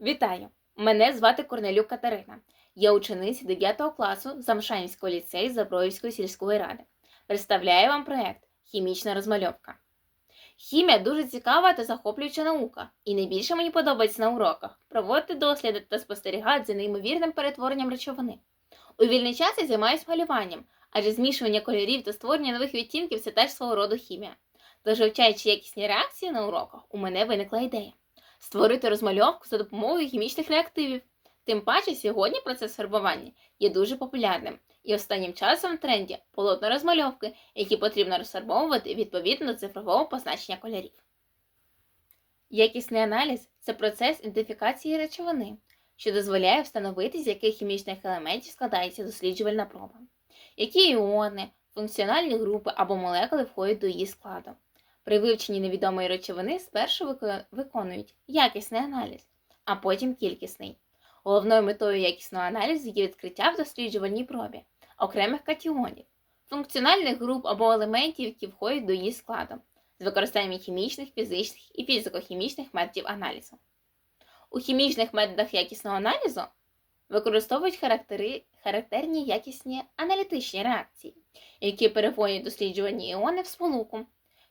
Вітаю! Мене звати Корнелюк Катерина. Я учениця 9 класу Замшанівського ліцею Заброївської сільської ради. Представляю вам проєкт Хімічна розмальовка. Хімія дуже цікава та захоплююча наука, і найбільше мені подобається на уроках проводити досліди та спостерігати за неймовірним перетворенням речовини. У вільний час я займаюся малюванням, адже змішування кольорів та створення нових відтінків це теж свого роду хімія. Тож, вивчаючи якісні реакції на уроках, у мене виникла ідея створити розмальовку за допомогою хімічних реактивів. Тим паче, сьогодні процес фарбування є дуже популярним, і останнім часом в тренді полотна розмальовки, які потрібно розфарбовувати відповідно до цифрового позначення кольорів. Якісний аналіз це процес ідентифікації речовини, що дозволяє встановити, з яких хімічних елементів складається досліджувальна проба, які іони, функціональні групи або молекули входять до її складу. При вивченні невідомої речовини спершу виконують якісний аналіз, а потім кількісний. Головною метою якісного аналізу є відкриття в досліджувальній пробі окремих катіонів, функціональних груп або елементів, які входять до її складу, з використанням хімічних, фізичних і фізико-хімічних методів аналізу. У хімічних методах якісного аналізу використовують характери, характерні якісні аналітичні реакції, які переводять досліджувані іони в сполуку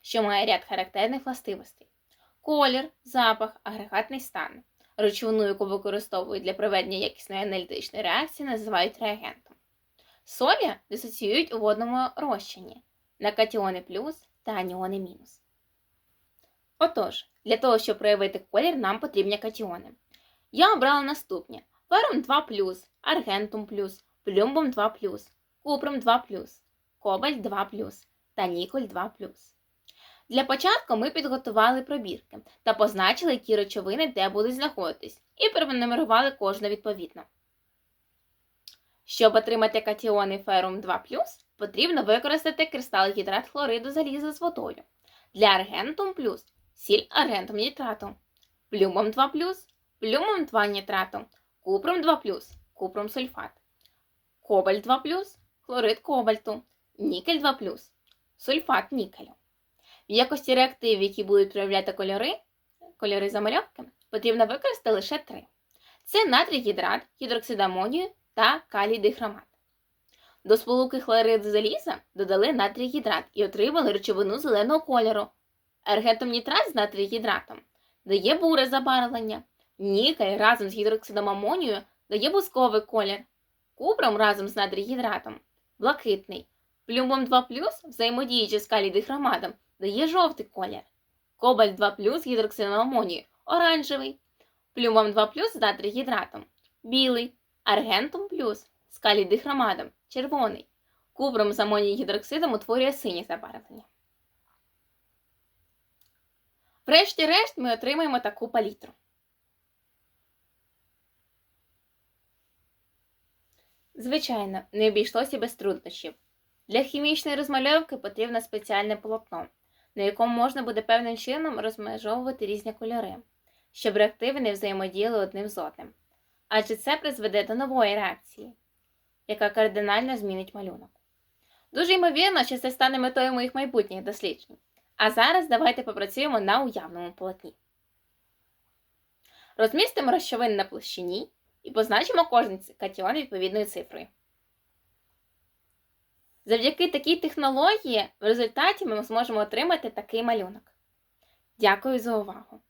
що має ряд характерних властивостей: колір, запах, агрегатний стан. Речовину, яку використовують для проведення якісної аналітичної реакції, називають реагентом. Солі дисоціюють у водному розчині на катіони плюс та аніони мінус. Отож, для того, щоб проявити колір, нам потрібні катіони. Я обрала наступні: ферум 2, аргентум плюс, плюмбум 2, купром 2, кобальт 2 та ніколь 2 для початку ми підготували пробірки та позначили, які речовини де будуть знаходитись, і пронумерували кожну відповідно. Щоб отримати катіони ферум 2 потрібно використати кристал гідрат хлориду заліза з водою. Для аргентум плюс сіль аргентум нітрату, плюмом 2 плюмом 2 нітрату, купром 2 купром сульфат, кобальт 2 хлорид кобальту, нікель 2 сульфат нікелю. В якості реактивів, які будуть проявляти кольори, кольори замальовки, потрібно використати лише три: це натрій гідрат, гідроксид та калій дихромат. До сполуки хлориду заліза додали натрій гідрат і отримали речовину зеленого кольору. Ергентом нітрат з натрій гідратом дає буре забарвлення. Нікель разом з гідроксидом амонію дає бусковий колір. Купром разом з натрій гідратом блакитний. Плюмбом 2 взаємодіючи з калій дихроматом, дає жовтий колір. Кобальт 2 з гідроксидом амонію оранжевий. Плюмом 2 плюс з натрій білий. Аргентум плюс з калідихромадом червоний. Кубром з амоній гідроксидом утворює синє забарвлення. Врешті-решт ми отримаємо таку палітру. Звичайно, не обійшлося без труднощів. Для хімічної розмальовки потрібно спеціальне полотно, на якому можна буде певним чином розмежовувати різні кольори, щоб реактиви не взаємодіяли одним з одним. Адже це призведе до нової реакції, яка кардинально змінить малюнок. Дуже ймовірно, що це стане метою моїх майбутніх досліджень. А зараз давайте попрацюємо на уявному полотні. Розмістимо розчовини на площині і позначимо кожен катіон відповідною цифрою. Завдяки такій технології в результаті ми зможемо отримати такий малюнок. Дякую за увагу!